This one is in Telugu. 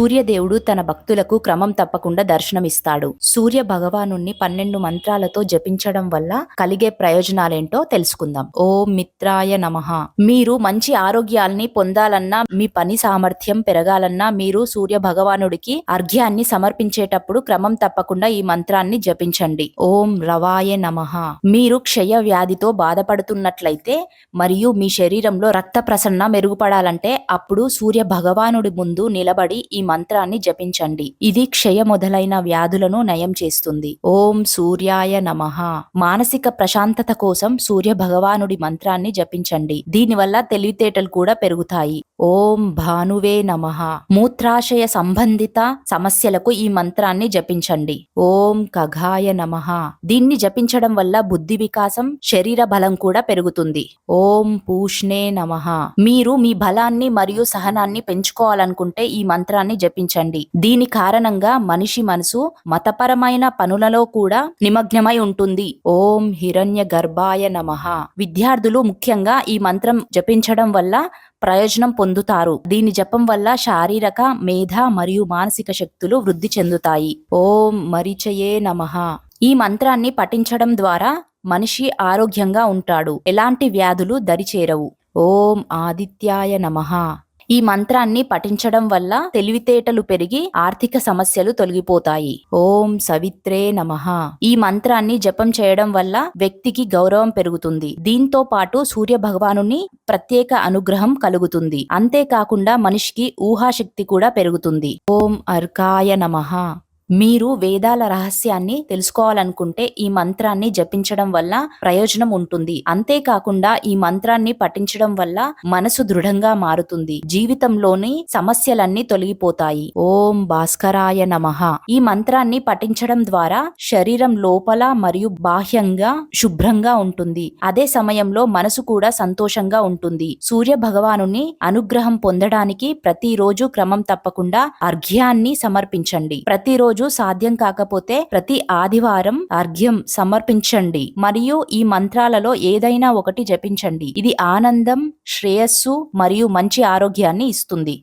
సూర్యదేవుడు తన భక్తులకు క్రమం తప్పకుండా దర్శనమిస్తాడు. సూర్య భగవాను పన్నెండు మంత్రాలతో జపించడం వల్ల కలిగే ప్రయోజనాలేంటో తెలుసుకుందాం. ఓం మిత్రాయ నమః. మీరు మంచి ఆరోగ్యాల్ని పొందాలన్నా మీ పని సామర్థ్యం పెరగాలన్నా మీరు సూర్య భగవానుడికి అర్ఘ్యాన్ని సమర్పించేటప్పుడు క్రమం తప్పకుండా ఈ మంత్రాన్ని జపించండి. ఓం రవాయ నమః. మీరు క్షయ వ్యాధితో బాధపడుతున్నట్లయితే మరియు మీ శరీరంలో రక్త ప్రసరణ మెరుగుపడాలంటే అప్పుడు సూర్య భగవానుడి ముందు నిలబడి ఈ మంత్రాన్ని జపించండి. ఇది క్షయ మొదలైన వ్యాధులను నయం చేస్తుంది. ఓం సూర్యాయ నమః. మానసిక ప్రశాంతత కోసం సూర్య భగవానుడి మంత్రాన్ని జపించండి. దీనివల్ల తెలివితేటలు కూడా పెరుగుతాయి. ఓం భానువే నమ. మూత్రాశయ సంబంధిత సమస్యలకు ఈ మంత్రాన్ని జపించండి. ఓం కఘాయ నమః. దీన్ని జపించడం వల్ల బుద్ధి వికాసం శరీర బలం కూడా పెరుగుతుంది. ఓం పూష్ణే నమః. మీరు మీ బలాన్ని మరియు సహనాన్ని పెంచుకోవాలనుకుంటే ఈ మంత్రాన్ని జపించండి. దీని కారణంగా మనిషి మనసు మతపరమైన పనులలో కూడా నిమగ్నమై ఉంటుంది. ఓం హిరణ్య గర్భాయ నమః. విద్యార్థులు ముఖ్యంగా ఈ మంత్రం జపించడం వల్ల ప్రయోజనం పొందుతారు. దీని జపం వల్ల శారీరక మేధ మరియు మానసిక శక్తులు వృద్ధి చెందుతాయి. ఓం మరిచయే నమః. ఈ మంత్రాన్ని పఠించడం ద్వారా మనిషి ఆరోగ్యంగా ఉంటాడు. ఎలాంటి వ్యాధులు దరిచేరవు. ఓం ఆదిత్యాయ నమః. ఈ మంత్రాన్ని పఠించడం వల్ల తెలివితేటలు పెరిగి ఆర్థిక సమస్యలు తొలగిపోతాయి. ఓం సవిత్రే నమః. ఈ మంత్రాన్ని జపం చేయడం వల్ల వ్యక్తికి గౌరవం పెరుగుతుంది. దీంతో పాటు సూర్య భగవానుని ప్రత్యేక అనుగ్రహం కలుగుతుంది. అంతేకాకుండా మనిషికి ఊహాశక్తి కూడా పెరుగుతుంది. ఓం అర్కాయ నమః. మీరు వేదాల రహస్యాన్ని తెలుసుకోవాలనుకుంటే ఈ మంత్రాన్ని జపించడం వల్ల ప్రయోజనం ఉంటుంది. అంతేకాకుండా ఈ మంత్రాన్ని పఠించడం వల్ల మనసు దృఢంగా మారుతుంది. జీవితంలోని సమస్యలన్నీ తొలగిపోతాయి. ఓం భాస్కరాయ నమః. ఈ మంత్రాన్ని పఠించడం ద్వారా శరీరం లోపల మరియు బాహ్యంగా శుభ్రంగా ఉంటుంది. అదే సమయంలో మనసు కూడా సంతోషంగా ఉంటుంది. సూర్య భగవానుని అనుగ్రహం పొందడానికి ప్రతిరోజు క్రమం తప్పకుండా అర్ఘ్యాన్ని సమర్పించండి. ప్రతిరోజు సాధ్యం కాకపోతే ప్రతి ఆదివారం అర్ఘ్యం సమర్పించండి. మరియు ఈ మంత్రాలలో ఏదైనా ఒకటి జపించండి. ఇది ఆనందం శ్రేయస్సు మరియు మంచి ఆరోగ్యాన్ని ఇస్తుంది.